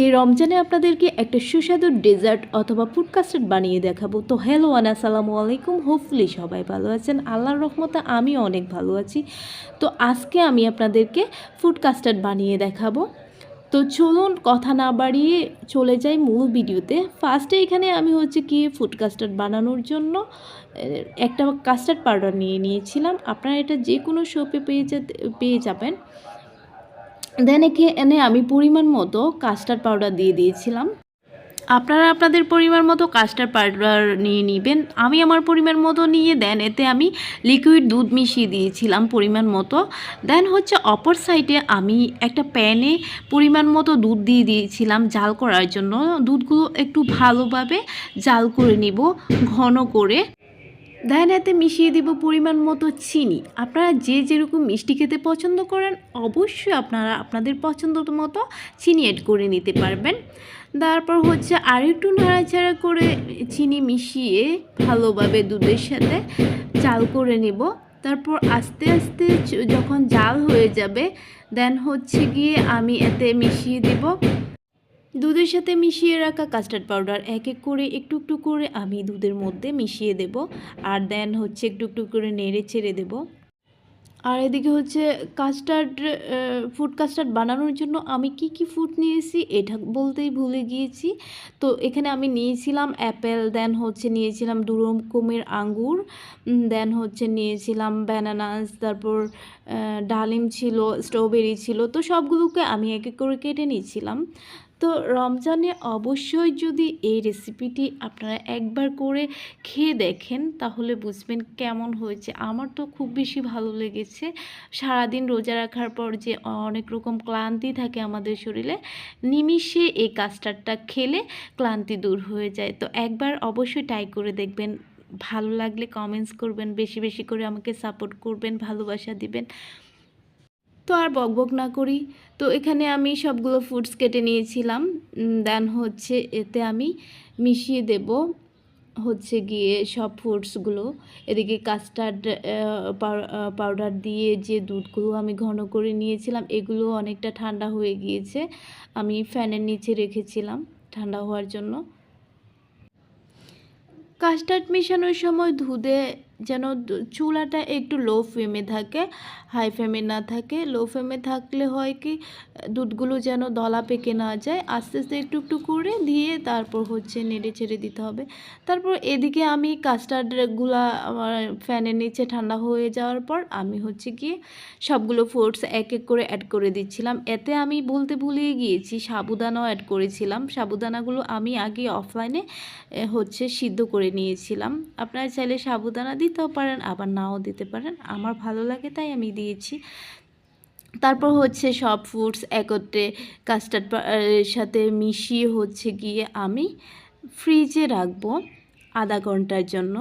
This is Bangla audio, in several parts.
এই রমজানে আপনাদেরকে একটা সুস্বাদু ডেজার্ট অথবা ফুড কাস্টার্ড বানিয়ে দেখাবো। তো হ্যালো আন আসসালামু আলাইকুম। হোপফুলি সবাই ভালো আছেন। আল্লাহর রহমতে আমি অনেক ভালো আছি। তো আজকে আমি আপনাদেরকে ফুড কাস্টার্ড বানিয়ে দেখাবো। তো চলুন কথা না বাড়িয়ে চলে যাই মূল ভিডিওতে। ফার্স্টে এখানে আমি হচ্ছে কি ফুড কাস্টার্ড বানানোর জন্য একটা কাস্টার্ড পাউডার নিয়ে নিয়েছিলাম। আপনারা এটা যে কোনো শপে পেয়ে পেয়ে যাবেন। দেন এখানে আমি পরিমাণ মতো কাস্টার্ড পাউডার দিয়ে দিয়েছিলাম। আপনারা আপনাদের পরিমাণ মতো কাস্টার্ড পাউডার নিয়ে নেবেন। আমি আমার পরিমাণ মতো নিয়ে দেন, এতে আমি লিকুইড দুধ মিশিয়ে দিয়েছিলাম পরিমাণ মতো। দেন হচ্ছে অপর সাইডে আমি একটা প্যানে পরিমাণ মতো দুধ দিয়ে দিয়েছিলাম জাল করার জন্য। দুধগুলো একটু ভালোভাবে জাল করে নিব, ঘন করে। এতে মিশিয়ে দিব পরিমাণ মতো চিনি। আপনারা যে যেরকম মিষ্টি খেতে পছন্দ করেন, অবশ্যই আপনারা আপনাদের পছন্দ মতো চিনি অ্যাড করে নিতে পারবেন। তারপর হচ্ছে আর একটু নাড়াচাড়া করে চিনি মিশিয়ে ভালোভাবে দুধের সাথে চাল করে নেব। তারপর আস্তে আস্তে যখন জাল হয়ে যাবে দেন হচ্ছে গিয়ে আমি এতে মিশিয়ে দেব। দুধের সাথে মিশিয়ে রাখা কাস্টার্ড পাউডার এক এক করে একটু একটু করে আমি দুধের মধ্যে মিশিয়ে দেব। আর দেন হচ্ছে একটু একটু করে নেড়ে ছেড়ে দেব। আর এদিকে হচ্ছে কাস্টার্ড ফুড কাস্টার্ড বানানোর জন্য আমি কি কি ফুড নিয়েছি এটা বলতেই ভুলে গিয়েছি। তো এখানে আমি নিয়েছিলাম অ্যাপেল দেন হচ্ছে নিয়েছিলাম দু রকমের আঙ্গুর দেন হচ্ছে নিয়েছিলাম ব্যানানাস তারপর ডালিম ছিল স্ট্রবেরি ছিল, তো সবগুলোকে আমি এক এক করে কেটে নিয়েছিলাম। তো রমজানে অবশ্যই যদি এই রেসিপিটি আপনারা একবার করে খেয়ে দেখেন, তাহলে বুঝবেন কেমন হয়েছে। আমার তো খুব বেশি ভালো লেগেছে। সারাদিন রোজা রাখার পর যে অনেক রকম ক্লান্তি থাকে আমাদের শরীরে, নিমিষে এই কাস্টার্ডটা খেলে ক্লান্তি দূর হয়ে যায়। তো একবার অবশ্যই ট্রাই করে দেখবেন। ভালো লাগলে কমেন্টস করবেন, বেশি বেশি করে আমাকে সাপোর্ট করবেন, ভালোবাসা দিবেন। তো আর বকবক না করি। তো এখানে আমি সবগুলো ফুডস কেটে নিয়েছিলাম। দেন হচ্ছে এতে আমি মিশিয়ে দেব হচ্ছে গিয়ে সব ফুডসগুলো এদিকে কাস্টার্ড পাউডার দিয়ে যে দুধগুলো আমি ঘন করে নিয়েছিলাম, এগুলো অনেকটা ঠান্ডা হয়ে গিয়েছে। আমি ফ্যানের নিচে রেখেছিলাম ঠান্ডা হওয়ার জন্য। কাস্টার্ড মেশানোর সময় দুধে যেন চুলাটা একটু লো ফ্লেমে থাকে হাই ফ্লেমে না থাকে। লো ফ্লেমে থাকলে হয় কি, দুধগুলো যেন দলা পেকে না যায়। আস্তে আস্তে একটু একটু করে দিয়ে তারপর হচ্ছে নেড়ে ছেড়ে দিতে হবে। তারপর এদিকে আমি কাস্টার্ডগুলা আমার ফ্যানের নিচে ঠান্ডা হয়ে যাওয়ার পর আমি হচ্ছে গিয়ে সবগুলো ফ্রুটস এক এক করে অ্যাড করে দিচ্ছিলাম। এতে আমি বলতে ভুলিয়ে গিয়েছি, সাবুদানাও অ্যাড করেছিলাম। সাবুদানাগুলো আমি আগে অফলাইনে হচ্ছে সিদ্ধ করে নিয়েছিলাম। আপনারা চাইলে সাবুদানা দিতেও পারেন আবার নাও দিতে পারেন। আমার ভালো লাগে তাই আমি দিয়েছি। তারপর হচ্ছে সব ফুডস একত্রে কাস্টার্ড সাথে মিশিয়ে হচ্ছে গিয়ে আমি ফ্রিজে রাখব আধা ঘণ্টার জন্য।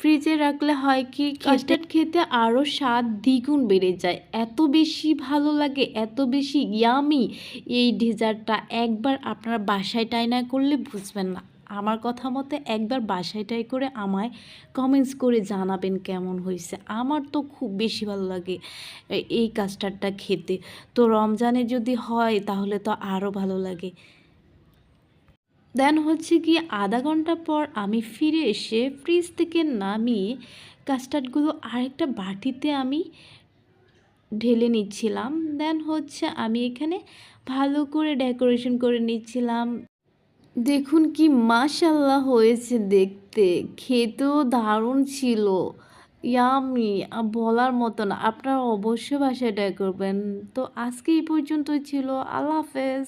ফ্রিজে রাখলে হয় কি কাস্টার্ড খেতে আরও স্বাদ দ্বিগুণ বেড়ে যায়। এত বেশি ভালো লাগে এত বেশি ইয়ামি এই ডেজার্টটা একবার আপনারা বাসায় ট্রাই না করলে বুঝবেন না। আমার কথা মতে একবার বাসায় করে আমায় কমেন্টস করে জানাবেন কেমন হয়েছে। আমার তো খুব বেশি ভালো লাগে এই কাস্টার্ডটা খেতে। তো রমজানে যদি হয় তাহলে তো আরও ভালো লাগে। দেন হচ্ছে কি আধা ঘণ্টা পর আমি ফিরে এসে ফ্রিজ থেকে নামিয়ে কাস্টার্ডগুলো আরেকটা বাটিতে আমি ঢেলে নিচ্ছিলাম। দেন হচ্ছে আমি এখানে ভালো করে ডেকোরেশন করে নিচ্ছিলাম। দেখুন কি মাশাল্লাহ হয়েছে দেখতে। খেতেও দারুণ ছিল। ইয়ামি বলার মতন আপনারা অবশ্যই বাসায় ট্রাই করবেন। তো আজকে এই পর্যন্তই ছিল। আল্লাহ হাফেজ।